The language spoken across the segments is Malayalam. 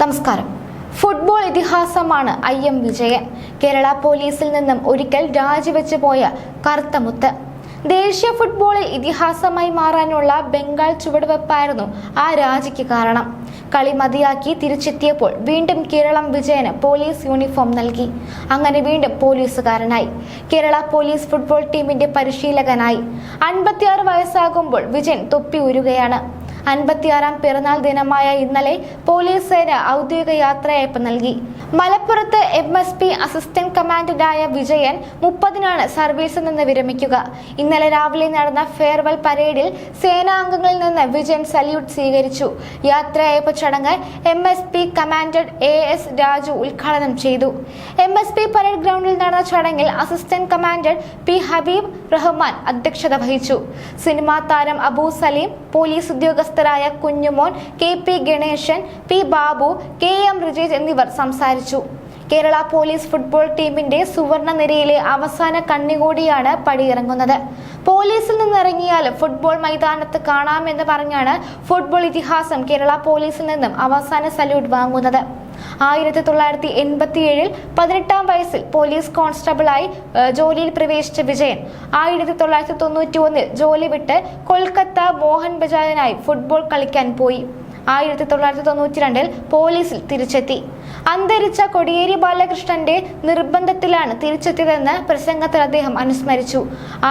നമസ്കാരം. ഫുട്ബോൾ ഇതിഹാസമാണ് ഐ എം വിജയൻ. കേരള പോലീസിൽ നിന്നും ഒരിക്കൽ രാജിവെച്ച് പോയ കറുത്ത മുത്ത്. ദേശീയ ഫുട്ബോളിൽ ഇതിഹാസമായി മാറാനുള്ള ബംഗാൾ ചുവടുവെപ്പായിരുന്നു ആ രാജിക്ക് കാരണം. കളി മതിയാക്കി തിരിച്ചെത്തിയപ്പോൾ വീണ്ടും കേരളം വിജയന് പോലീസ് യൂണിഫോം നൽകി. അങ്ങനെ വീണ്ടും പോലീസുകാരനായി. കേരള പോലീസ് ഫുട്ബോൾ ടീമിന്റെ പരിശീലകനായി. അൻപത്തിയാറ് വയസ്സാകുമ്പോൾ വിജയൻ തൊപ്പി ഉരുകയാണ് അൻപത്തിയാറാം പിറന്നാൾ ദിനമായ ഇന്നലെ പോലീസ് സേന ഔദ്യോഗിക യാത്രയയപ്പ് നൽകി. മലപ്പുറത്ത് എം എസ് പി അസിസ്റ്റന്റ് കമാൻഡന്റായ വിജയൻ മുപ്പതിനാണ് സർവീസിൽ നിന്ന് വിരമിക്കുക. ഇന്നലെ രാവിലെ നടന്ന ഫെയർവെൽ പരേഡിൽ സേനാംഗങ്ങളിൽ നിന്ന് വിജയൻ സല്യൂട്ട് സ്വീകരിച്ചു. യാത്രയയപ്പ് ചടങ്ങ് M S P commandant A S Raju ഉദ്ഘാടനം ചെയ്തു. എം എസ് പി പരേഡ് ഗ്രൗണ്ടിൽ നടന്ന ചടങ്ങിൽ assistant commandant P Habeeb Rahman അധ്യക്ഷത വഹിച്ചു. സിനിമാ താരം Abu Salim police ഉദ്യോഗസ്ഥരായ Kunjumon K P Ganesan P Babu K M Rijesh എന്നിവർ സംസാരിച്ചു. കേരള പോലീസ് ഫുട്ബോൾ ടീമിന്റെ സുവർണ നിരയിലെ അവസാന കണ്ണികൂടിയാണ് പടിയിറങ്ങുന്നത്. പോലീസിൽ നിന്നിറങ്ങിയാൽ ഫുട്ബോൾ മൈതാനത്ത് കാണാമെന്ന് പറഞ്ഞാണ് ഫുട്ബോൾ ഇതിഹാസം കേരള പോലീസിൽ നിന്നും അവസാന സല്യൂട്ട് വാങ്ങുന്നത്. ആയിരത്തി തൊള്ളായിരത്തി എൺപത്തി ഏഴിൽ പതിനെട്ടാം വയസ്സിൽ പോലീസ് കോൺസ്റ്റബിളായി ജോലിയിൽ പ്രവേശിച്ച വിജയൻ. ആയിരത്തി തൊള്ളായിരത്തി തൊണ്ണൂറ്റി ഒന്നിൽ ജോലി വിട്ട് കൊൽക്കത്ത മോഹൻ ബജാജിനായി ഫുട്ബോൾ കളിക്കാൻ പോയി. ആയിരത്തി തൊള്ളായിരത്തി തൊണ്ണൂറ്റി രണ്ടിൽ പോലീസിൽ തിരിച്ചെത്തി. അന്തരിച്ച കൊടിയേരി ബാലകൃഷ്ണന്റെ നിർബന്ധത്തിലാണ് തിരിച്ചെത്തിയതെന്ന് പ്രസംഗത്തിൽ അദ്ദേഹം അനുസ്മരിച്ചു.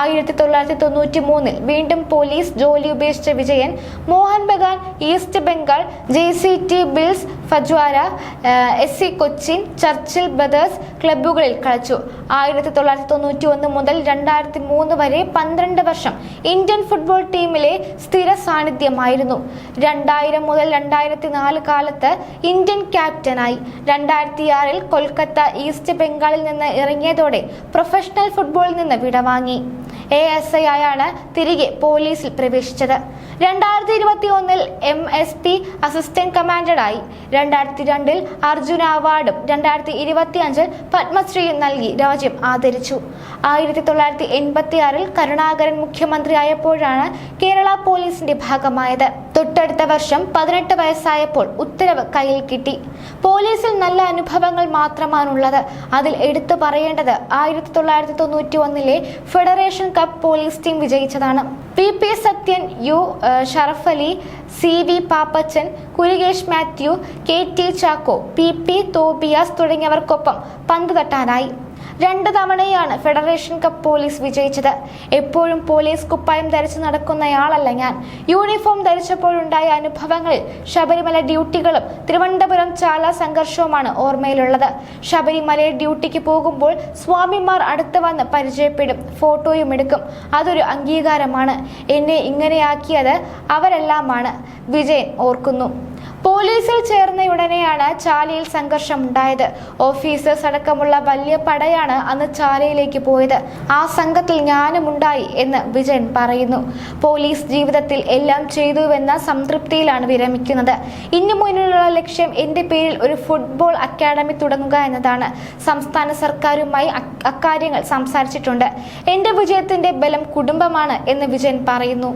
ആയിരത്തി തൊള്ളായിരത്തി തൊണ്ണൂറ്റി മൂന്നിൽ വീണ്ടും പോലീസ് ജോലി ഉപേക്ഷിച്ച Vijayan Mohun Bagan East Bengal J C T Mills Phagwara S C Cochin Churchill Brothers ക്ലബ്ബുകളിൽ കളിച്ചു. ആയിരത്തി തൊള്ളായിരത്തി തൊണ്ണൂറ്റി ഒന്ന് മുതൽ രണ്ടായിരത്തി മൂന്ന് വരെ പന്ത്രണ്ട് വർഷം ഇന്ത്യൻ ഫുട്ബോൾ ടീമിലെ സ്ഥിര സാന്നിധ്യമായിരുന്നു. രണ്ടായിരം മുതൽ രണ്ടായിരത്തി നാല് കാലത്ത് ഇന്ത്യൻ ക്യാപ്റ്റനായി. രണ്ടായിരത്തി ആറിൽ കൊൽക്കത്ത ഈസ്റ്റ് ബംഗാളിൽ നിന്ന് ഇറങ്ങിയതോടെ പ്രൊഫഷണൽ ഫുട്ബോളിൽ നിന്ന് വിടവാങ്ങി. എ എസ് ഐ ആയാണ് തിരികെ പോലീസിൽ പ്രവേശിച്ചത്. രണ്ടായിരത്തി ഇരുപത്തി ഒന്നിൽ എം എസ് പി അസിസ്റ്റന്റ് കമാൻഡറായി രണ്ടായിരത്തി രണ്ടിൽ അർജുന അവാർഡും രണ്ടായിരത്തി ഇരുപത്തി അഞ്ചിൽ പത്മശ്രീയും നൽകി രാജ്യം ആദരിച്ചു. ആയിരത്തി തൊള്ളായിരത്തി എൺപത്തി ആറിൽ കരുണാകരൻ മുഖ്യമന്ത്രിയായപ്പോഴാണ് കേരള പോലീസിന്റെ ഭാഗമായത്. തൊട്ടടുത്ത വർഷം പതിനെട്ട് വയസ്സായപ്പോൾ ഉത്തരവ് കയ്യിൽ കിട്ടി. പോലീസിൽ നല്ല അനുഭവങ്ങൾ മാത്രമാണുള്ളത്. അതിൽ എടുത്തു പറയേണ്ടത് ആയിരത്തി തൊള്ളായിരത്തി തൊണ്ണൂറ്റി ഒന്നിലെ federation cup police team വിജയിച്ചതാണ്. P P. Sathyan U Sharaf Ali C. V. Pappachan Kurikesh Mathew K. T Chacko P. P. Tobias തുടങ്ങിയവർക്കൊപ്പം പന്ത് തട്ടാനായി. രണ്ട് തവണയാണ് ഫെഡറേഷൻ കപ്പ് പോലീസ് വിജയിച്ചത്. എപ്പോഴും പോലീസ് കുപ്പായം ധരിച്ച് നടക്കുന്നയാളല്ല ഞാൻ. യൂണിഫോം ധരിച്ചപ്പോഴുണ്ടായ അനുഭവങ്ങളിൽ ശബരിമല ഡ്യൂട്ടികളും തിരുവനന്തപുരം ചാല സംഘർഷവുമാണ് ഓർമ്മയിലുള്ളത്. ശബരിമല ഡ്യൂട്ടിക്ക് പോകുമ്പോൾ സ്വാമിമാർ അടുത്ത് വന്ന് പരിചയപ്പെടും ഫോട്ടോയും എടുക്കും. അതൊരു അംഗീകാരമാണ്. എന്നെ ഇങ്ങനെയാക്കിയത് അവരെല്ലാമാണ്. വിജയൻ ഓർക്കുന്നു. പോലീസിൽ ചേർന്നയുടനെയാണ് ചാലിയിൽ സംഘർഷം ഉണ്ടായത് ഓഫീസേഴ്സ് അടക്കമുള്ള വലിയ പടയാണ് അന്ന് ചാലയിലേക്ക് പോയത്. ആ സംഘത്തിൽ ഞാനും ഉണ്ടായി എന്ന് വിജയൻ പറയുന്നു. പോലീസ് ജീവിതത്തിൽ എല്ലാം ചെയ്തുവെന്ന സംതൃപ്തിയിലാണ് വിരമിക്കുന്നത്. ഇനി മുന്നിലുള്ള ലക്ഷ്യം എന്റെ പേരിൽ ഒരു ഫുട്ബോൾ അക്കാദമി തുടങ്ങുക എന്നതാണ്. സംസ്ഥാന സർക്കാരുമായി അക്കാര്യങ്ങൾ സംസാരിച്ചിട്ടുണ്ട്. എന്റെ വിജയത്തിന്റെ ബലം കുടുംബമാണ് എന്ന് വിജയൻ പറയുന്നു.